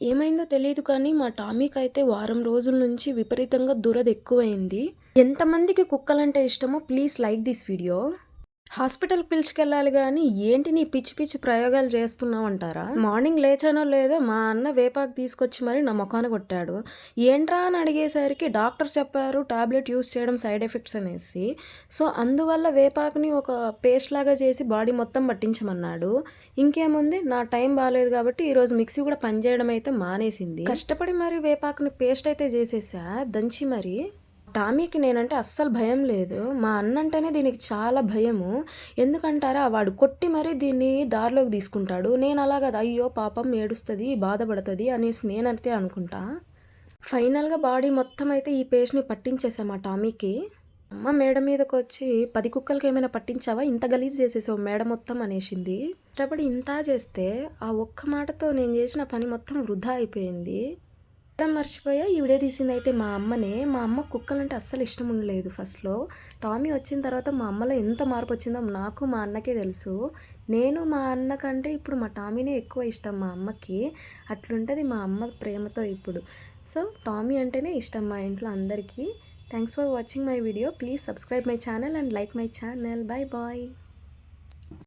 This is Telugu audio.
ఏమైందో తెలియదు కానీ మా టామీకి అయితే వారం రోజుల నుంచి విపరీతంగా దురద ఎక్కువైంది. ఎంతమందికి కుక్కలంటే ఇష్టమో please like this video. Hospital పిలుచుకెళ్ళాలి కానీ ఏంటి నీ పిచ్చి పిచ్చి ప్రయోగాలు చేస్తున్నావు అంటారా మార్నింగ్ లేచానో లేదో మా అన్న వేపాకు తీసుకొచ్చి మరి నా ముఖాన కొట్టాడు. ఏంట్రా అని అడిగేసరికి డాక్టర్ చెప్పారు టాబ్లెట్ యూస్ చేయడం సైడ్ ఎఫెక్ట్స్ అనేసి. సో అందువల్ల వేపాకుని ఒక పేస్ట్ లాగా చేసి బాడీ మొత్తం పట్టించమన్నాడు. ఇంకేముంది? నా టైం బాగాలేదు కాబట్టి ఈరోజు మిక్సీ కూడా పనిచేయడం అయితే మానేసింది. కష్టపడి మరి వేపాకుని పేస్ట్ అయితే చేసేసా? దంచి మరి. టామీకి నేనంటే అస్సలు భయం లేదు. మా అన్నంటేనే దీనికి చాలా భయము. ఎందుకంటారా వాడు కొట్టి మరీ దీన్ని దారిలోకి తీసుకుంటాడు. నేను అలా కదా అయ్యో పాపం ఏడుస్తుంది బాధపడుతుంది అనేసి నేనైతే అనుకుంటా. ఫైనల్గా బాడీ మొత్తం అయితే ఈ పేస్ట్ని పట్టించేసా ఆ టామీకి? అమ్మ మేడ మీదకి వచ్చి పది కుక్కలకి ఏమైనా పట్టించావా? ఇంత గలీజ్ చేసేసావు మేడ మొత్తం అనేసింది. కష్టపడి ఇంత చేస్తే ఆ ఒక్క మాటతో నేను చేసిన పని మొత్తం వృధా అయిపోయింది. చెప్పడం మర్చిపోయా. ఈ వీడియో తీసింది అయితే మా అమ్మనే. మా అమ్మ కుక్కలంటే అస్సలు ఇష్టం ఉండలేదు ఫస్ట్లో. టామీ వచ్చిన తర్వాత మా అమ్మలో ఎంత మార్పు వచ్చిందో నాకు మా అన్నకే తెలుసు. నేను మా అన్న కంటే ఇప్పుడు మా టామీనే ఎక్కువ ఇష్టం మా అమ్మకి. అట్లుంటుంది మా అమ్మ ప్రేమతో ఇప్పుడు. సో టామీ అంటేనే ఇష్టం మా ఇంట్లో అందరికీ. Thanks for watching my video. Please subscribe my channel and like my channel. Bye bye.